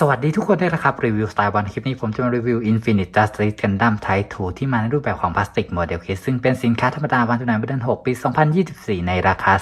สวัสดีทุกคนด้วยนะครับ รีวิวสไตล์วันคลิปนี้ผมจะมารีวิว Infinite Justice Gundam Type 2ที่มาในรูปแบบของพลาสติกโมเดลเคสซึ่งเป็นสินค้าธรรมดาวันจำหน่ายเมื่อเดือน6 ปี 2024 ในราคา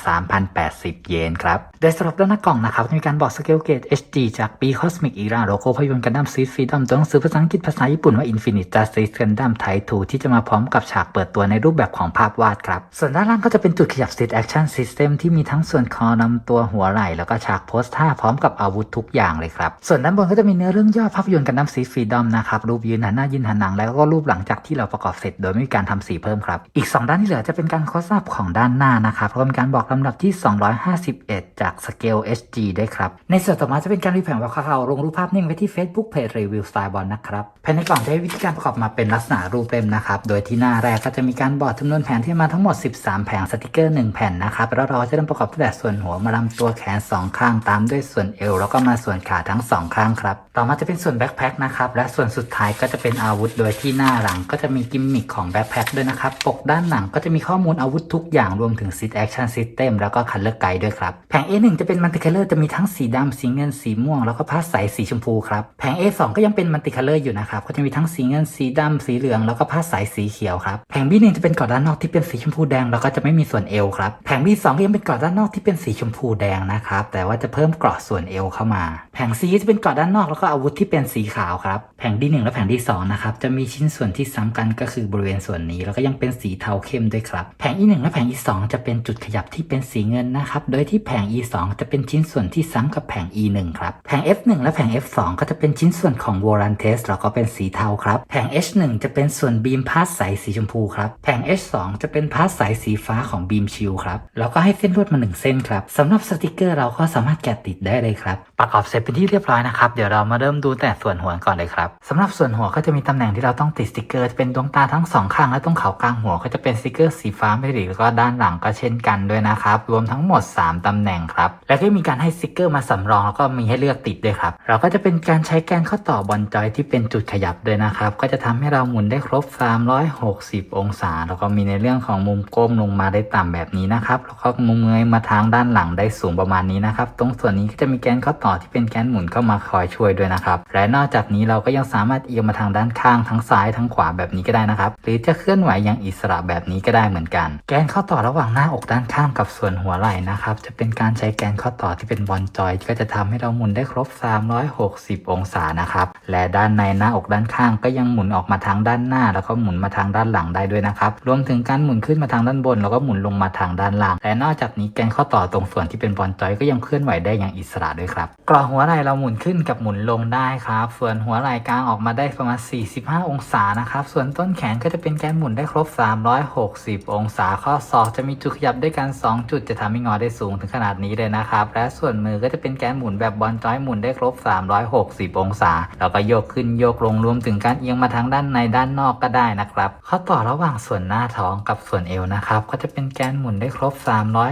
3,080 เยนครับ โดยสำหรับด้านหน้ากล่องนะครับ มีการบอกสเกลเกต HD จากปี Cosmic Era โลโก้ภาพยนตร์ Gundam Seed Freedom ตัวหนังสือภาษาอังกฤษภาษาญี่ปุ่นว่า Infinite Justice Gundam Type 2ที่จะมาพร้อมกับฉากเปิดตัวในรูปแบบของภาพวาดครับส่วนด้านล่างก็จะเป็นจุดขยับ Seed Action System ที่มีทั้งส่วนคอนำตัวหัวไหล่แล้วก็ฉากโพสท่าพร้อมกับอาวุธทุกอย่างเลยครับส่วนด้านบนก็จะมีเนื้อเรื่องย่อภาพยนตร์กันน้ำสีฟรีดอมนะครับรูปยืนหันหน้ายืนหันหลังแล้วก็รูปหลังจากที่เราประกอบเสร็จ โดยไม่มีการทำสีเพิ่มครับ อีก 2 ด้านที่เหลือจะเป็นการโคสอัพของด้านหน้านะครับแล้วก็มีการบอกลำดับที่ 251 จากสเกล HG ด้วยครับ ในส่วนต่อมาจะเป็นการรีแผงแบบคร่าๆลงรูปภาพนิ่งไว้ที่ Facebook Page Review Style Ball นะครับภายในกล่องจะให้วิธีการประกอบมาเป็นลักษณะรูปเล่มนะครับโดยที่หน้าแรกก็จะมีการบอกจำนวนแผนที่มาทั้งหมด 13 แผงสติกเกอร์1แผ่นนะครับแล้วเราจะเริ่มประกอบตั้งแต่ส่วนหัวมาลำตัวแขน 2 ข้างตามด้วยส่วนเอวแล้วก็มาส่วนขาทั้ง 2 ข้างครับ ต่อมาจะเป็นส่วนแบ็คแพ็คนะครับ และส่วนสุดท้ายก็จะเป็นอาวุธ โดยที่หน้าหลังก็จะมีกิมมิคของแบ็คแพ็คด้วยนะครับ ปกด้านหลังก็จะมีข้อมูลอาวุธทุกอย่างรวมถึงซิทแอคชั่นซิสเต็มแล้วก็คันเลอร์ไกด์ด้วยครับ แผง A1 จะเป็นมัลติคัลเลอร์จะมีทั้งสีดำสีเงินสีม่วงแล้วก็พาสใสสีชมพูครับ แผง A2 ก็ยังเป็นมัลติคัลเลอร์อยู่นะครับ ก็จะมีทั้งสีเงินสีดำสีเหลืองแล้วก็พาสใสสีเขียวครับ แผง B1 จะเป็นกาะด้านนอกที่เป็นสีชมพูแดงแล้วก็จะไม่มีส่วนเอวครับ แผง B2 ก็ยังเป็นกาะด้านนอกที่เป็นสีชมพูแดงนะครับ แต่ว่าจะเพิ่มกราะส่วนเอวเข้ามา แผง C จะเป็นกาะด้านนอกแล้วก็อาวุธที่เป็นสีขาวครับ แผง D1 และแผง D2 นะครับจะมีชิ้นส่วนที่ซ้ำกันก็คือบริเวณส่วนนี้ แล้วก็ยังเป็นสีเทาเข้มด้วยครับ แผง E1 และแผง E2 จะเป็นจุดขยับที่เป็นสีเงินนะครับโดยที่แผง E2 จะเป็นชิ้นส่วนที่ซ้ำกับแผง E1 ครับแผง F1 และแผง F2 ก็จะเป็นชิ้นส่วนของ Volantes แล้วก็เป็นสีเทาครับแผง H1 จะเป็นส่วนบีมพาสใสสีชมพูครับแผง H2 จะเป็นพาสใสสีฟ้าของบีมชิลครับแล้วก็ให้เส้นลวดมาหนึ่งเส้นครับสำหรับสติกเกอร์เราก็สามารถแกะติดได้เลยครับประกอบเสร็จเป็นที่เรียบร้อยนะครับเดี๋ยวเรามาเริ่มดูแต่ส่วนหัวก่อนเลยครับสำหรับส่วนหัวก็จะมีตำแหน่งที่เราต้องติดสติกเกอร์จะเป็นดวงตาทั้งสองข้างและตรงเขากลางหัวก็จะเป็นสติกเกอร์สีฟ้าไม่หลีแล้วก็ด้านหลังก็เช่นกันด้วยนะครับรวมทั้งหมด 3ตำแหน่งครับแล้วก็มีการให้สติกเกอร์มาสำรองแล้วก็มีให้เลือกติดด้วยครับเราก็จะเป็นการใช้แกนข้อต่อบอลจอยที่เป็นจุดขยับด้วยนะครับก็จะทำให้เราหมุนได้ครบ 360 องศา แล้วก็มีในเรื่องของมุมก้มลงมาได้ต่ำแบบนี้นะครับแล้วก็มุมเงยมาทางด้านหลังได้สูงประมาณนี้นะครับตรงส่วนนี้ก็จะมีแกนข้อต่อที่เป็นแกนหมุนเข้ามาคอยช่วยด้วยนะครับ และนอกจากนี้เราก็ยังสามารถเอียงมาทางด้านข้างทั้งซ้ายทั้งขวาแบบนี้ก็ได้นะครับ หรือจะเคลื่อนไหวอย่างอิสระแบบนี้ก็ได้เหมือนกัน แกนข้อต่อระหว่างหน้าอกด้านข้างกับส่วนหัวไหล่นะครับ จะเป็นการใช้แกนข้อต่อที่เป็นบอลจอย ก็จะทำให้เราหมุนได้ครบ 360 องศานะครับ และด้านในหน้าอกด้านข้างก็ยังหมุนออกมาทางด้านหน้า แล้วก็หมุนมาทางด้านหลังได้ด้วยนะครับ รวมถึงการหมุนขึ้นมาทางด้านบน แล้วก็หมุนลงมาทางด้านล่าง และนอกจากนี้แกนข้อต่อตรงส่วนที่เป็นบอลจอยก็ยังเคลื่อนไหวได้อย่างอิสระด้วยครับกรอหัวไหล่เราหมุนขึ้นกับหมุนลงได้ครับ ส่วนหัวไหล่กลางออกมาได้ประมาณ 45 องศานะครับ ส่วนต้นแขนก็จะเป็นแกนหมุนได้ครบ 360 องศา ข้อศอกจะมีจุดขยับด้วยกัน 2 จุดจะทำให้งอได้สูงถึงขนาดนี้เลยนะครับ และส่วนมือก็จะเป็นแกนหมุนแบบบอลจอยหมุนได้ครบ 360 องศา แล้วก็โยกขึ้นโยกลงรวมถึงการเอียงมาทางด้านในด้านนอกก็ได้นะครับ ข้อต่อระหว่างส่วนหน้าท้องกับส่วนเอวนะครับ ก็จะเป็นแกนหมุนได้ครบ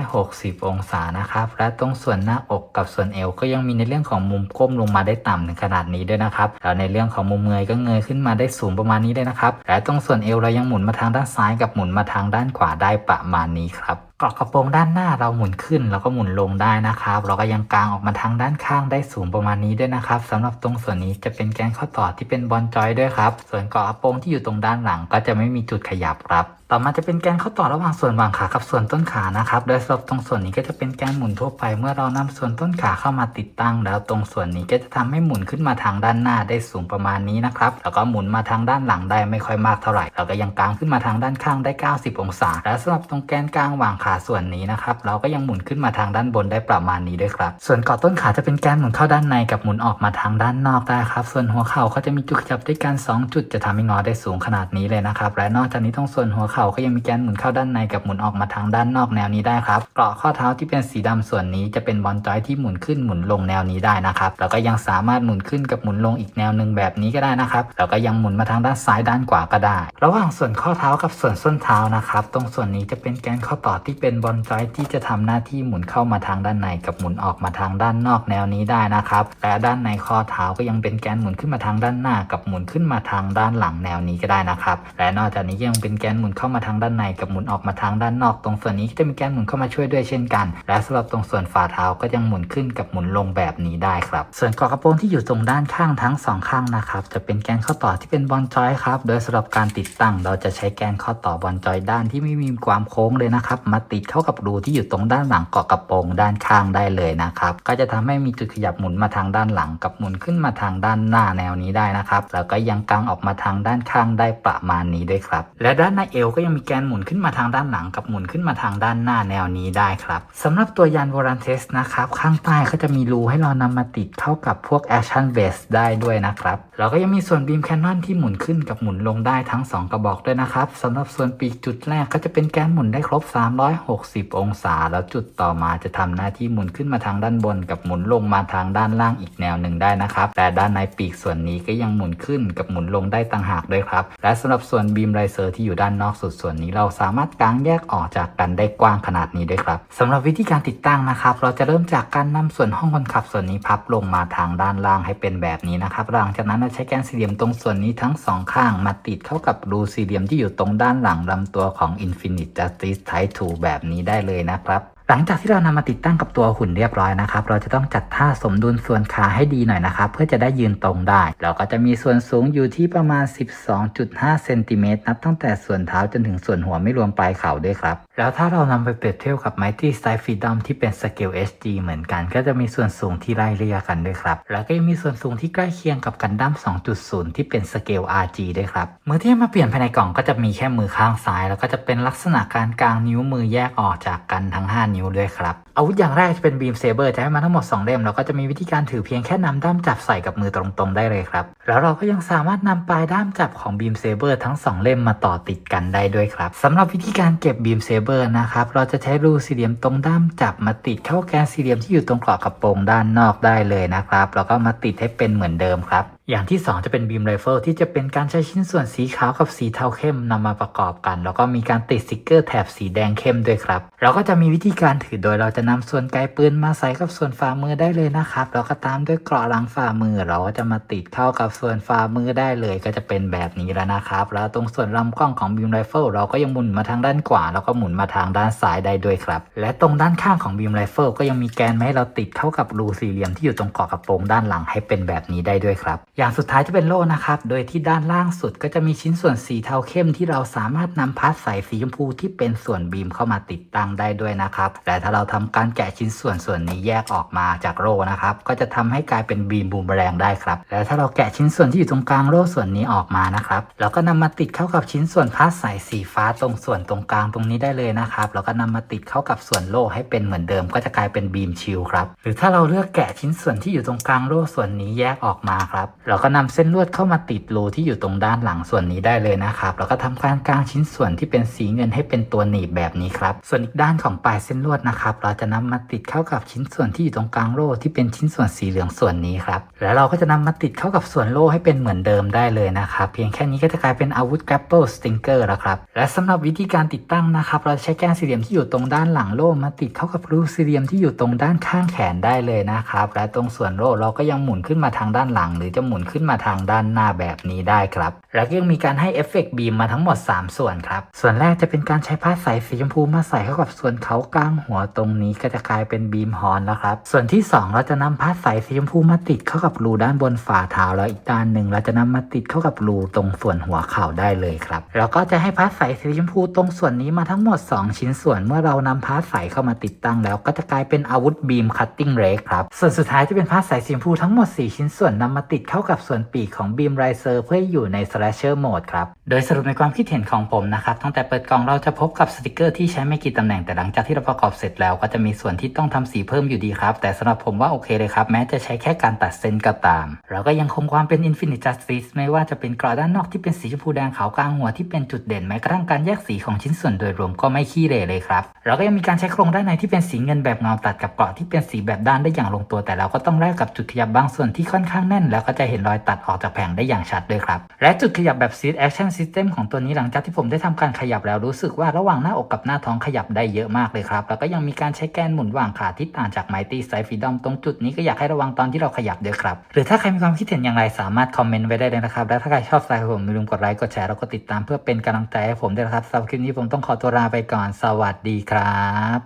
360 องศานะครับ และตรงส่วนหน้าอกกับส่วนเอวก็ยังมีในเรื่องของมุมก้มลงมาได้ได้ต่ำถึงขนาดนี้ด้วยนะครับแล้วในเรื่องของมุมเงยก็เงยขึ้นมาได้สูงประมาณนี้เลยนะครับและตรงส่วนเอวเรายังหมุนมาทางด้านซ้ายกับหมุนมาทางด้านขวาได้ประมาณนี้ครับ กาะกระโปรงด้านหน้าเราหมุนขึ้นแล้วก็หมุนลงได้นะครับ เราก็ยังกางออกมาทางด้านข้างได้สูงประมาณนี้ด้วยนะครับสำหรับตรงส่วนนี้จะเป็นแกนข้อต่อที่เป็นบอลจอยด้วยครับ ส่วนเกาะกระโปรงที่อยู่ตรงด้านหลังก็จะไม่มีจุดขยับครับต่อมาจะเป็นแกนข้อต่อระหว่างส่วนวางขากับส่วนต้นขานะครับ โดยสำหรับตรงส่วนนี้ก็จะเป็นแกนหมุนทั่วไป เมื่อเรานำส่วนต้นขาเข้ามาติดตั้ง แล้วตรงส่วนนี้ก็จะทำให้หมุนขึ้นมาทางด้านหน้าได้สูงประมาณนี้นะครับ แล้วก็หมุนมาทางด้านหลังได้ไม่ค่อยมากเท่าไหร่เราก็ยังกางขึ้นมาทางด้านข้างได้ 90 องศา และสำหรับตรงแกนกลางวางขาส่วนนี้นะครับ เราก็ยังหมุนขึ้นมาทางด้านบนได้ประมาณนี้ด้วยครับ ส่วนเกาะต้นขาจะเป็นแกนหมุนเข้าด้านในกับหมุนออกมาทางด้านนอกได้ครับ ส่วนหัวเข่าก็จะมีจุดขยับด้วยกัน2จุดจะทำให้งอได้สูงขนาดนี้เลยนะครับ และนอกจากนี้ตรงส่วนหัวเข่าก็ยังมีแกนหมุนเข้าด้านในกับหมุนออกมาทางด้านนอกแนวนี้ได้ครับ เกาะข้อเท้าที่เป็นสีดำส่วนนี้จะเป็นบอลจอยที่หมุนขึ้นหมุนลงแนวนี้ได้นะครับ แล้วก็ยังสามารถหมุนขึ้นกับหมุนลงอีกแนวหนึ่งแบบนี้ก็ได้นะครับ แล้วก็ยังหมุนมาทางด้านซ้ายด้านขวาก็ได้ ระหว่างส่วนข้อเท้ากับส่วนส้นเท้านะครับ ตรงส่วนนี้จะเป็นแกนข้อต่อที่เป็นบอลจอยที่จะทำหน้าที่หมุนเข้ามาทางด้านในกับหมุนออกมาทางด้านนอกแนวนี้ได้นะครับและด้านในข้อเท้าก็ยังเป็นแกนหมุนขึ้นมาทางด้านหน้า กับหมุนขึ้นมาทางด้านหลังแนวนี้ก็ได้นะครับและนอกจากนี้ยังเป็นแกนหมุนเข้ามาทางด้านในกับหมุนออกมาทางด้านนอก ตรงส่วนนี้ก็จะมีแกนหมุนเข้ามาช่วยด้วยเช่นกัน และสำหรับตรงส่วนฝ่าเท้าก็ยังหมุนขึ้นกับหมุนลงแบบนี้ได้ครับ ส่วนกาะกระโปรงที่อยู่ตรงด้านข้างทั้งสองข้างนะครับจะเป็นแกนข้อต่อที่เป็นบอลจอยครับโดยสำหรับการติดตั้งเราจะใช้แกนข้อต่อบอลจอยด้านที่ไม่มีความโค้งเลยนะครับมาติดเข้ากับรูที่อยู่ตรงด้านหลังเกาะกระโปรงด้านข้างได้เลยนะครับ ก็จะทำให้มีจุดขยับหมุนมาทางด้านหลังกับหมุนขึ้นมาทางด้านหน้าแนวนี้ได้นะครับ แล้วก็ยังกางออกมาทางด้านข้างได้ประมาณนี้ด้วยครับ และด้านในเอวก็ยังมีแกนหมุนขึ้นมาทางด้านหลังกับหมุนขึ้นมาทางด้านหน้าแนวนี้ได้ครับสำหรับตัวยานวอรันเทสนะครับข้างใต้ก็จะมีรูให้เรานำมาติดเข้ากับพวก Action Base ได้ด้วยนะครับแล้วก็ยังมีส่วนบีมแคนนอนที่หมุนขึ้นกับหมุนลงได้ทั้ง 2 กระบอกด้วยนะครับสำหรับส่วนปีกจุดแรกก็จะเป็นแกนหมุนได้ครบ360 องศา แล้วจุดต่อมาจะทำหน้าที่หมุนขึ้นมาทางด้านบน กับหมุนลงมาทางด้านล่างอีกแนวหนึ่งได้นะครับ แต่ด้านในปีกส่วนนี้ก็ยังหมุนขึ้นกับหมุนลงได้ต่างหากด้วยครับ และสำหรับส่วนบีมไรเซอร์ที่อยู่ด้านนอกสุดส่วนนี้เราสามารถกางแยกออกจากกันได้กว้างขนาดนี้ด้วยครับสำหรับวิธีการติดตั้งนะครับ เราจะเริ่มจากการนำส่วนห้องคนขับส่วนนี้พับลงมาทางด้านล่างให้เป็นแบบนี้นะครับ หลังจากนั้นเราใช้แกนสี่เหลี่ยมตรงส่วนนี้ทั้งสองข้างมาติดเข้ากับรูสี่เหลี่ยมที่อยู่ตรงด้านหลังลำตัวของ Infinite Justice Type 2แบบนี้ได้เลยนะครับหลังจากที่เรานำมาติดตั้งกับตัวหุ่นเรียบร้อยนะครับ เราจะต้องจัดท่าสมดุลส่วนขาให้ดีหน่อยนะครับ เพื่อจะได้ยืนตรงได้ เราก็จะมีส่วนสูงอยู่ที่ประมาณ 12.5 เซนติเมตรนับตั้งแต่ส่วนเท้าจนถึงส่วนหัวไม่รวมปลายเข่าด้วยครับ แล้วถ้าเรานำไปเปรียบเทียบกับ Mighty Style Freedom ที่เป็นสเกล HG เหมือนกัน ก็จะมีส่วนสูงที่ไล่เรียกันด้วยครับ แล้วก็ยังมีส่วนสูงที่ใกล้เคียงกับกันดั้ม 2.0 ที่เป็นสเกล RG ด้วยครับ มือที่มาเปลี่ยนภายในกล่องก็จะมีแค่มือข้างซ้าย แล้วก็จะเป็นลักษณะการกลางนิ้วมือแยกออกจากกันทั้ง 5 นิ้วด้วยครับ อาวุธอย่างแรกจะเป็นบีมเซเบอร์จะให้มาทั้งหมด 2 เล่ม แล้วก็จะมีวิธีการถือเพียงแค่นำด้ามจับใส่กับมือตรงๆ ได้เลยครับ แล้วเราก็ยังสามารถนำปลายด้ามจับของบีมเซเบอร์ทั้ง 2 เล่มมาต่อติดกันได้ด้วยครับสำหรับวิธีการเก็บบีมเซเบอร์นะครับ เราจะใช้รูสี่เหลี่ยมตรงด้ามจับมาติดเข้าแกนสี่เหลี่ยมที่อยู่ตรงกรอบกระโปรงด้านนอกได้เลยนะครับ แล้วก็มาติดให้เป็นเหมือนเดิมครับอย่างที่ 2 จะเป็นบีมไรเฟิลที่จะเป็นการใช้ชิ้นส่วนสีขาวกับสีเทาเข้มนำมาประกอบกัน แล้วก็มีการติดสติกเกอร์แถบสีแดงเข้มด้วยครับเราก็จะมีวิธีการถือโดยเราจะนำส่วนไกลปืนมาใส่กับส่วนฝ่ามือได้เลยนะครับแล้วก็ตามด้วยเกราะหลังฝ่ามือ เราก็จะมาติดเข้ากับส่วนฝ่ามือได้เลยก็จะเป็นแบบนี้แล้วนะครับ แล้วตรงส่วนลำกล้องของบีมไรเฟิลเราก็ยังหมุนมาทางด้านขวาแล้วก็หมุนมาทางด้านซ้ายได้ด้วยครับ และตรงด้านข้างของบีมไรเฟิลก็ยังมีแกนมาให้เราติดเข้ากับรูสี่เหลี่ยมที่อยู่ตรงเกาะกระโปรงด้านหลังให้เป็นแบบนี้ได้ด้วยครับอย่างสุดท้ายจะเป็นโล่นะครับ โดยที่ด้านล่างสุดก็จะมีชิ้นส่วนสีเทาเข้มที่เราสามารถนำพาร์ทสายสีชมพูที่เป็นส่วนบีมเข้ามาติดตั้งได้ด้วยนะครับ แต่ถ้าเราทำการแกะชิ้นส่วนส่วนนี้แยกออกมาจากโล่นะครับ ก็จะทำให้กลายเป็นบีมบูมแรงได้ครับ และถ้าเราแกะชิ้นส่วนที่อยู่ตรงกลางโล่ส่วนนี้ออกมานะครับเราก็นำมาติดเข้ากับชิ้นส่วนพาร์ทสายสีฟ้าตรงส่วนตรงกลางตรงนี้ได้เลยนะครับแล้วก็นำมาติดเข้ากับส่วนโล่ให้เป็นเหมือนเดิม ก็จะกลายเป็นบีมชิลครับหรือถ้าเราเลือกแกะชิ้นส่วนที่อยู่ตรงกลางโล่ส่วนนี้แยกออกมาครับเราก็นำเส้นลวดเข้ามาติดรูที่อยู่ตรงด้านหลังส่วนนี้ได้เลยนะครับแล้วก็ทำการกางชิ้นส่วนที่เป็นสีเงินให้เป็นตัวหนีบแบบนี้ครับ ส่วนอีกด้านของปลายเส้นลวดนะครับ เราจะนำมาติดเข้ากับชิ้นส่วนที่อยู่ตรงกลางโล่ที่เป็นชิ้นส่วนสีเหลืองส่วนนี้ครับแล้วเราก็จะนำมาติดเข้ากับส่วนโล่ให้เป็นเหมือนเดิมได้เลยนะครับเพียงแค่นี้ก็จะกลายเป็นอาวุธ grapple stinger แล้วครับและสำหรับวิธีการติดตั้งนะครับเราใช้แกนสี่เหลี่ยมที่อยู่ตรงด้านหลังโล่มาติดเข้ากับรูสี่เหลี่ยมที่อยู่ตรงด้านข้างแขนได้เลยนะครับและตรงส่วนโล่เราก็ยังหมุนขึ้นมาทางด้านหลัง หรือจะมุนขึ้นมาทางด้านหน้าแบบนี้ได้ครับ แล้วยังมีการให้เอฟเฟกต์บีมมาทั้งหมด 3 ส่วนครับ ส่วนแรกจะเป็นการใช้ผ้าใสสีชมพูมาใส่เข้ากับส่วนเขากลางหัวตรงนี้ก็จะกลายเป็นบีมฮอนแล้วครับ ส่วนที่ 2 เราจะนำผ้าใสสีชมพูมาติดเข้ากับรูด้านบนฝ่าเท้าแล้วอีกด้านหนึ่งเราจะนำมาติดเข้ากับรูตรงส่วนหัวเข่าได้เลยครับแล้วก็จะให้ผ้าใสสีชมพูตรงส่วนนี้มาทั้งหมด 2 ชิ้นส่วนเมื่อเรานำผ้าใสเข้ามาติดตั้งแล้วก็จะกลายเป็นอาวุธบีมคัตติ้งเรกครับส่วนสุดท้ายจะเป็นผ้าใสสีชมพูทั้งหมด 4 ชิ้นส่วนนำมาติดเข้ากับส่วนปีกของบีมไรเซอร์เพื่อให้อยู่ใน slasher mode ครับ โดยสรุปในความคิดเห็นของผมนะครับ ตั้งแต่เปิดกล่องเราจะพบกับสติกเกอร์ที่ใช้ไม่กี่ตำแหน่งแต่หลังจากที่เราประกอบเสร็จแล้วก็จะมีส่วนที่ต้องทำสีเพิ่มอยู่ดีครับ แต่สำหรับผมว่าโอเคเลยครับ แม้จะใช้แค่การตัดเส้นก็ตาม เราก็ยังคงความเป็น Infinite Justice ไม่ว่าจะเป็นกรอด้านนอกที่เป็นสีชมพูแดงขาวกลางหัวที่เป็นจุดเด่นแม้กระทั่งการแยกสีของชิ้นส่วนโดยรวมก็ไม่ขี้เหร่เลยครับแล้วก็ยังมีการใช้โครงด้านในที่เป็นสีเงินแบบเงาตัดกับเกราะที่เป็นสีแบบด้านได้อย่างลงตัวแต่เราก็ต้องแลกกับจุดขยับบางส่วนที่ค่อนข้างแน่นแล้วก็จะเห็นรอยตัดออกจากแผงได้อย่างชัดเลยครับ และจุดขยับแบบ Seat Action System ของตัวนี้หลังจากที่ผมได้ทำการขยับแล้วรู้สึกว่าระหว่างหน้าอกกับหน้าท้องขยับได้เยอะมากเลยครับ แล้วก็ยังมีการใช้แกนหมุนวางขาที่ต่างจาก Mighty Side Freedom ตรงจุดนี้ก็อยากให้ระวังตอนที่เราขยับด้วยครับ หรือถ้าใครมีความคิดเห็นอย่างไรสามารถคอมเมนต์ไว้ได้เลยนะครับ และถ้าใครชอบสไตล์ของผมอย่าลืมกดไลค์กดแชร์แล้วก็ติดตามเพื่อเป็นกำลังใจให้ผมด้วยนะครับสำหรับคลิปนี้ผมต้องขอตัวลาไปก่อน สวัสดีครับ